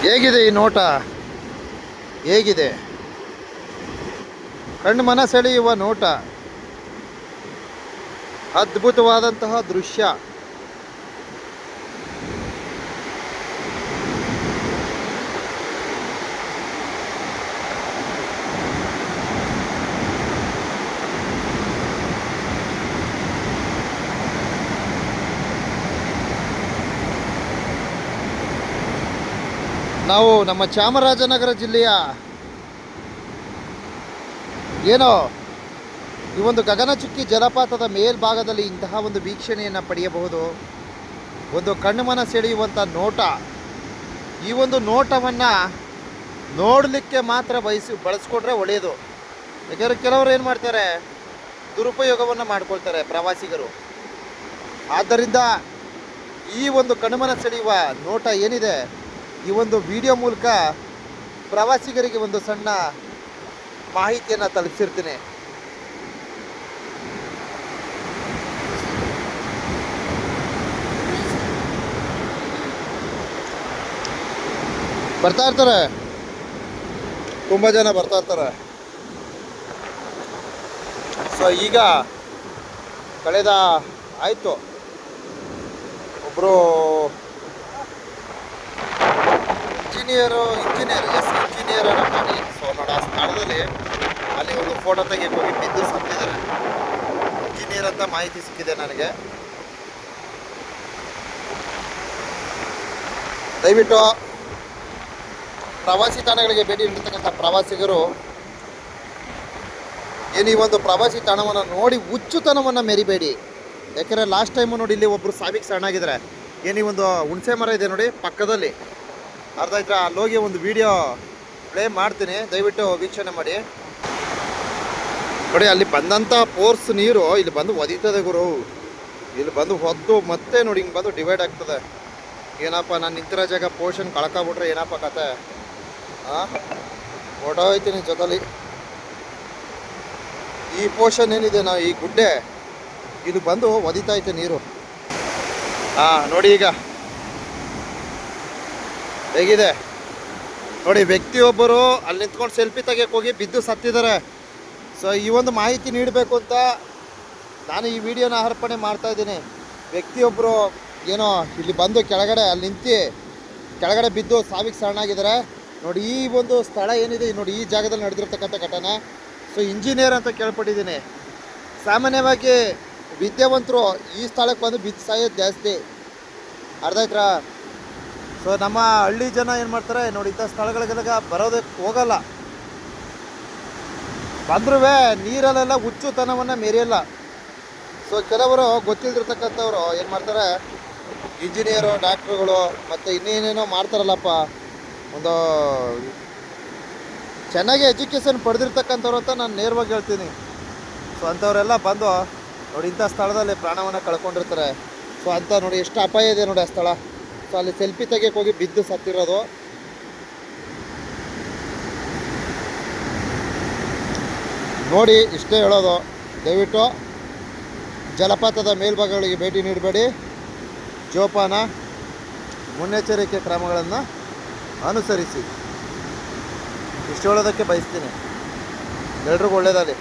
ಹೇಗಿದೆ ಈ ನೋಟ? ಹೇಗಿದೆ? ಕಣ್ಣು ಮನ ಸೆಳೆಯುವ ನೋಟ. ಅದ್ಭುತವಾದಂತಹ ದೃಶ್ಯ. ನಾವು ನಮ್ಮ ಚಾಮರಾಜನಗರ ಜಿಲ್ಲೆಯ ಏನೋ ಈ ಒಂದು ಗಗನಚುಕ್ಕಿ ಜಲಪಾತದ ಮೇಲ್ಭಾಗದಲ್ಲಿ ಇಂತಹ ಒಂದು ವೀಕ್ಷಣೆಯನ್ನು ಪಡೆಯಬಹುದು. ಒಂದು ಕಣ್ಮನ ಸೆಳೆಯುವಂಥ ನೋಟ. ಈ ಒಂದು ನೋಟವನ್ನು ನೋಡಲಿಕ್ಕೆ ಮಾತ್ರ ಬಯಸಿ ಬಳಸ್ಕೊಂಡ್ರೆ ಒಳ್ಳೆಯದು ಯಾಕೆಂದರೆ ಕೆಲವರು ಏನು ಮಾಡ್ತಾರೆ, ದುರುಪಯೋಗವನ್ನು ಮಾಡ್ಕೊಳ್ತಾರೆ ಪ್ರವಾಸಿಗರು. ಆದ್ದರಿಂದ ಈ ಒಂದು ಕಣ್ಮನ ಸೆಳೆಯುವ ನೋಟ ಏನಿದೆ ಈ ಒಂದು ವಿಡಿಯೋ ಮೂಲಕ ಪ್ರವಾಸಿಗರಿಗೆ ಒಂದು ಸಣ್ಣ ಮಾಹಿತಿಯನ್ನು ತಲುಪಿಸಿರ್ತೀನಿ. ಬರ್ತಾ ಇರ್ತಾರೆ. ತುಂಬ ಜನ ಬರ್ತಾ ಇರ್ತಾರೆ. ಸೊ ಈಗ ಕಳೆದ ಆಯಿತು. ಒಬ್ಬರು ಇಂಜಿನಿಯರು ಇಂಜಿನಿಯರ್ ಎಸ್ ಇಂಜಿನಿಯರ್ ಮಾಡಿ. ಸೊ ನೋಡ, ಆ ಸ್ಥಳದಲ್ಲಿ ಅಲ್ಲಿ ಒಂದು ಫೋಟೋ ತೆಗೆಯಬೇಕು ಬಿದ್ದು ಸತ್ತಿದ್ದಾರೆ. ಇಂಜಿನಿಯರ್ ಅಂತ ಮಾಹಿತಿ ಸಿಕ್ಕಿದೆ ನನಗೆ. ದಯವಿಟ್ಟು ಪ್ರವಾಸಿ ತಾಣಗಳಿಗೆ ಭೇಟಿ ನೀಡ್ತಕ್ಕಂಥ ಪ್ರವಾಸಿಗರು, ಏನು ಈ ಒಂದು ಪ್ರವಾಸಿ ತಾಣವನ್ನು ನೋಡಿ ಹುಚ್ಚುತನವನ್ನು ಮೆರಿಬೇಡಿ. ಯಾಕೆಂದರೆ ಲಾಸ್ಟ್ ಟೈಮು ನೋಡಿ ಇಲ್ಲಿ ಒಬ್ಬರು ಸಾವಿಗೆ ಸಣ್ಣಾಗಿದ್ದಾರೆ ಏನು ಈ ಒಂದು ಹುಣಸೆ ಮರ ಇದೆ ನೋಡಿ, ಪಕ್ಕದಲ್ಲಿ. ಅರ್ಧ ಅಲ್ಲಿ ಅಲ್ಲೋಗಿ ಒಂದು ವಿಡಿಯೋ ಪ್ಲೇ ಮಾಡ್ತೀನಿ. ದಯವಿಟ್ಟು ವೀಕ್ಷಣೆ ಮಾಡಿ. ನೋಡಿ, ಅಲ್ಲಿ ಬಂದಂಥ ಫೋರ್ಸ್ ನೀರು ಇಲ್ಲಿ ಬಂದು ಒದಿತದೆ ಗುರು. ಇಲ್ಲಿ ಬಂದು ಹೊದ್ದು ಮತ್ತೆ ನೋಡಿ, ಹಿಂಗೆ ಬಂದು ಡಿವೈಡ್ ಆಗ್ತದೆ. ಏನಪ್ಪ, ನಾನು ನಿಂತಿರೋ ಜಾಗ ಪೋರ್ಷನ್ ಕಳ್ಕೊಬಿಟ್ರೆ ಏನಪ್ಪ ಕತೆ? ಹಾಂ ಹೊಡೋಯ್ತೀನಿ ಜೊತೆಲಿ. ಈ ಪೋರ್ಷನ್ ಏನಿದೆ ನಾವು ಈ ಗುಡ್ಡೆ? ಇದು ಬಂದು ಒದಿತಾ ನೀರು. ಹಾಂ ನೋಡಿ ಈಗ. ಹೇಗಿದೆ? ನೋಡಿ, ವ್ಯಕ್ತಿಯೊಬ್ಬರು ಅಲ್ಲಿ ನಿಂತ್ಕೊಂಡು ಸೆಲ್ಫಿ ತೆಗಿಯಕ್ಕೆ ಹೋಗಿ ಬಿದ್ದು ಸತ್ತಿದ್ದಾರೆ. ಸೊ ಈ ಒಂದು ಮಾಹಿತಿ ನೀಡಬೇಕು ಅಂತ ನಾನು ಈ ವಿಡಿಯೋನ ಅರ್ಪಣೆ ಮಾಡ್ತಾ ಇದ್ದೀನಿ. ವ್ಯಕ್ತಿಯೊಬ್ಬರು ಏನೋ ಇಲ್ಲಿ ಬಂದು ಕೆಳಗಡೆ, ಅಲ್ಲಿ ನಿಂತು ಕೆಳಗಡೆ ಬಿದ್ದು ಸಾವಿಗೆ ಶರಣಾಗಿದ್ದಾರೆ. ನೋಡಿ, ಈ ಒಂದು ಸ್ಥಳ ಏನಿದೆ, ನೋಡಿ, ಈ ಜಾಗದಲ್ಲಿ ನಡೆದಿರ್ತಕ್ಕಂಥ ಘಟನೆ. ಸೊ ಇಂಜಿನಿಯರ್ ಅಂತ ಕೇಳ್ಪಟ್ಟಿದ್ದೀನಿ. ಸಾಮಾನ್ಯವಾಗಿ ವಿದ್ಯಾವಂತರು ಈ ಸ್ಥಳಕ್ಕೆ ಬಂದು ಬಿದ್ದು ಸಾಯೋದು ಜಾಸ್ತಿ. ಅರ್ಧ ಸೊ ನಮ್ಮ ಹಳ್ಳಿ ಜನ ಏನು ಮಾಡ್ತಾರೆ? ನೋಡಿ, ಇಂಥ ಸ್ಥಳಗಳಿಗೆಲ್ಲ ಬರೋದಕ್ಕೆ ಹೋಗಲ್ಲ. ಬಂದ್ರೂ ನೀರಲ್ಲೆಲ್ಲ ಹುಚ್ಚುತನವನ್ನು ಮೆರೆಯಲ್ಲ. ಸೊ ಕೆಲವರು ಗೊತ್ತಿಲ್ದಿರ್ತಕ್ಕಂಥವ್ರು ಏನು ಮಾಡ್ತಾರೆ? ಇಂಜಿನಿಯರು, ಡಾಕ್ಟ್ರುಗಳು ಮತ್ತು ಇನ್ನೇನೇನೋ ಮಾಡ್ತಾರಲ್ಲಪ್ಪ. ಒಂದು ಚೆನ್ನಾಗಿ ಎಜುಕೇಷನ್ ಪಡೆದಿರ್ತಕ್ಕಂಥವ್ರು ಅಂತ ನಾನು ನೇರವಾಗಿ ಹೇಳ್ತೀನಿ. ಸೊ ಅಂಥವರೆಲ್ಲ ಬಂದು ನೋಡಿ, ಇಂಥ ಸ್ಥಳದಲ್ಲಿ ಪ್ರಾಣವನ್ನು ಕಳ್ಕೊಂಡಿರ್ತಾರೆ. ಸೊ ಅಂತ ನೋಡಿ, ಎಷ್ಟು ಅಪಾಯ ಇದೆ ನೋಡಿ ಆ ಸ್ಥಳ. ಸೊ ಅಲ್ಲಿ ಸೆಲ್ಫಿ ತೆಗಿಯಕ್ಕೆ ಹೋಗಿ ಬಿದ್ದು ಸತ್ತಿರೋದು. ನೋಡಿ, ಇಷ್ಟೇ ಹೇಳೋದು. ದಯವಿಟ್ಟು ಜಲಪಾತದ ಮೇಲ್ಭಾಗಗಳಿಗೆ ಭೇಟಿ ನೀಡಬೇಡಿ. ಜೋಪಾನ ಮುನ್ನೆಚ್ಚರಿಕೆ ಕ್ರಮಗಳನ್ನು ಅನುಸರಿಸಿ. ಇಷ್ಟು ಹೇಳೋದಕ್ಕೆ ಬಯಸ್ತೀನಿ. ಎಲ್ರಿಗೂ ಒಳ್ಳೆಯದಾಗಲಿ